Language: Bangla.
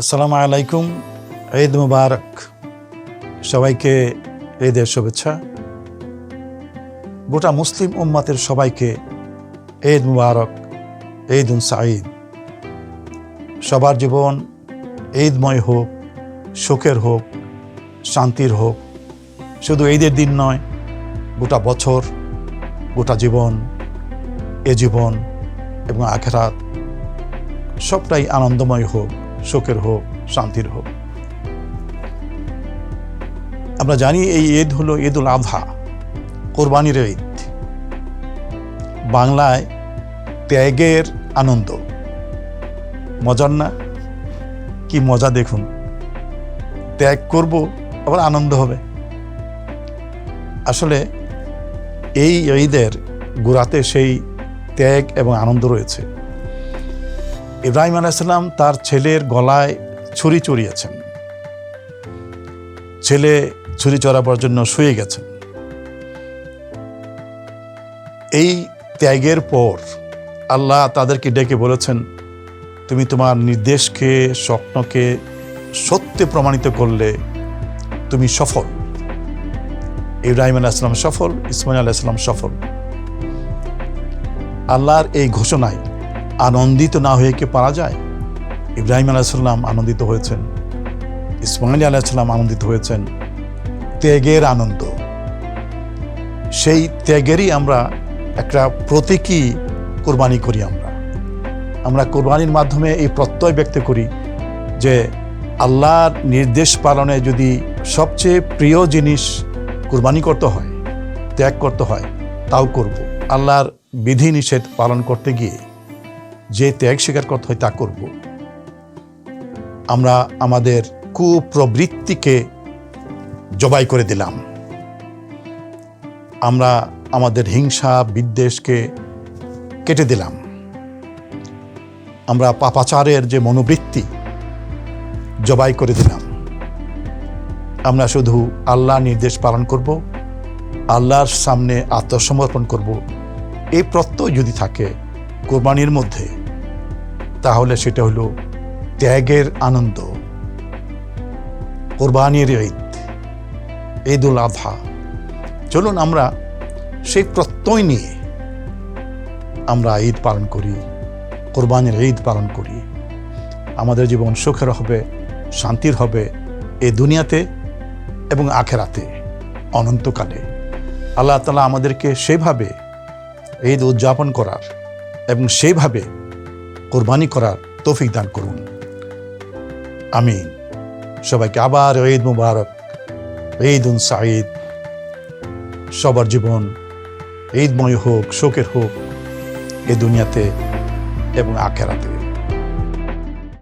আসসালামু আলাইকুম, ঈদ মুবারক। সবাইকে ঈদের শুভেচ্ছা। গোটা মুসলিম উম্মাতের সবাইকে ঈদ মুবারক, ঈদ উন সাঈদ। সবার জীবন ঈদময় হোক, সুখের হোক, শান্তির হোক। শুধু ঈদের দিন নয়, গোটা বছর, গোটা জীবন, এ জীবন এবং আখেরাত সবটাই আনন্দময় হোক। সুখের হোক, শান্তির হোক। আমরা জানি এই ঈদ হলো ঈদ উল আধা, কোরবানির ঈদ। বাংলায় ত্যাগের আনন্দ। মজার না? কি মজা দেখুন। ত্যাগ করব, আবার আনন্দ হবে। আসলে এই ঈদের গোড়াতে সেই ত্যাগ এবং আনন্দ রয়েছে। ইব্রাহিম আলাইসাল্লাম তার ছেলের গলায় ছুরি চড়িয়েছেন। ছেলে ছুরি চড়াবার জন্য শুয়ে গেছেন। এই ত্যাগের পর আল্লাহ তাদেরকে ডেকে বলেছেন, তুমি তোমার নির্দেশকে, স্বপ্নকে সত্যে প্রমাণিত করলে তুমি সফল। ইব্রাহিম আলাইসালাম সফল, ইসমাইল আলাইসালাম সফল। আল্লাহর এই ঘোষণায় আনন্দিত না হয়ে কি পারা যায়? ইব্রাহিম আলাইসাল্লাম আনন্দিত হয়েছেন। ইসমাইল আলাইসাল্লাম আনন্দিত হয়েছেন। ত্যাগের আনন্দ। সেই ত্যাগেরই আমরা একটা প্রতীকী কোরবানি করি আমরা। আমরা কোরবানির মাধ্যমে এই প্রত্যয় ব্যক্ত করি যে আল্লাহর নির্দেশ পালনে যদি সবচেয়ে প্রিয় জিনিস কোরবানি করতে হয়, ত্যাগ করতে হয়, তাও করব। আল্লাহর বিধি নিষেধ পালন করতে গিয়ে। যে ত্যাগ স্বীকার করতে হয় তা করব। আমরা আমাদের কুপ্রবৃত্তিকে জবাই করে দিলাম। আমরা আমাদের হিংসা, বিদ্বেষকে কেটে দিলাম। আমরা পাপাচারের যে মনোবৃত্তি জবাই করে দিলাম। আমরা শুধু আল্লাহ নির্দেশ পালন করব, আল্লাহর সামনে আত্মসমর্পণ করব। এই প্রত্যয় যদি থাকে, কোরবানির মধ্যে তাহলে সেটা হলো ত্যাগের আনন্দ, কোরবানির ঈদ ঈদ উল আধা। চলুন আমরা সেই প্রত্যয় নিয়ে আমরা ঈদ পালন করি, কোরবানির ঈদ পালন করি। আমাদের জীবন সুখের হবে, শান্তির হবে এই দুনিয়াতে এবং আখেরাতে, অনন্তকালে। আল্লাহ তালা আমাদেরকে সেভাবে ঈদ উদযাপন করার এবং সেইভাবে কোরবানি করার তৌফিক দান করুন। আমি সবাইকে আবার ঈদ মুবারক। ঈদ উন সাঈদ। সবার জীবন ঈদময় হোক, শোকের হোক এ দুনিয়াতে এবং আখেরাতে।